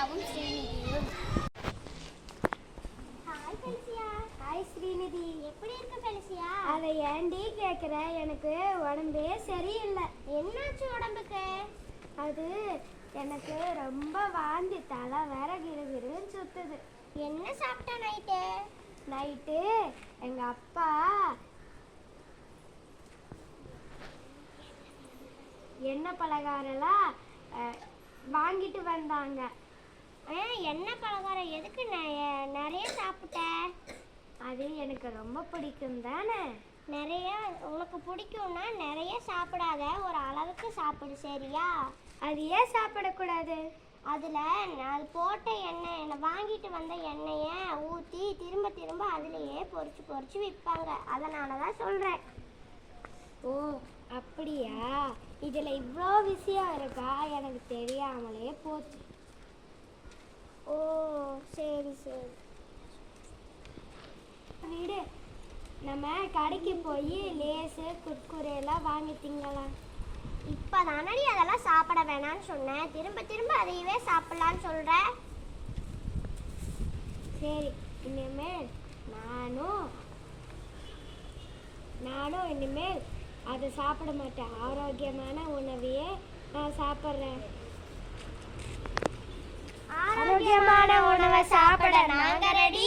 ஃபெலிசியாவும் ஸ்ரீநிதியும். Hi Felicia hi Srinidhi. எப்படி இருக்க Felicia அதை ஏன்டி கேட்குற எனக்கு உடம்பே சரியில்லை. என்னாச்சு உடம்புக்கு? அது எனக்கு ரொம்ப வாந்தி தலை வேற கிருகிருன்னு சுத்துது. என்ன சாப்பிட்ட நைட்டு? நைட்டு எங்க அப்பா எண்ணெய் பலகாரம்லாம் அஹ், வாங்கிட்டு வந்தாங்க. என்ன பலகாரம்? எதுக்கு நெ- நிறைய சாப்பிட்ட? அது எனக்கு ரொம்ப பிடிக்கும் தானே? நிறைய உனக்கு பிடிக்கும்னா நிறைய சாப்பிடாத ஒரு அளவுக்கு சாப்பிடு சரியா? அது ஏன் சாப்பிடக்கூடாது? அதில் அது போட்ட எண்ணெய் என்னை வாங்கிட்டு வந்த எண்ணெயை ஊற்றி திரும்ப திரும்ப அதுலேயே பொரிச்சு பொரிச்சு விற்பாங்க. அதனால தான் சொல்கிறேன் ஓ அப்படியா? இதில் இவ்வளோ விஷயம் இருக்கா? எனக்கு தெரியாமலே போச்சு. ஓ சரி சரி. வீடு நம்ம கடைக்கு போய் லேஸு குர்குரே எல்லாம் வாங்கி திங்கலாம். இப்போ தானடி அதெல்லாம் சாப்பிட வேணாம்னு சொன்னேன் திரும்ப திரும்ப அதையவே சாப்பிட்லான்னு சொல்கிற சரி இனிமேல் நானும் நானும் இனிமேல் அதை சாப்பிட மாட்டேன். ஆரோக்கியமான உணவையே நான் சாப்பிட்றேன். சுவையான உணவை சாப்பிட நாங்க ரெடி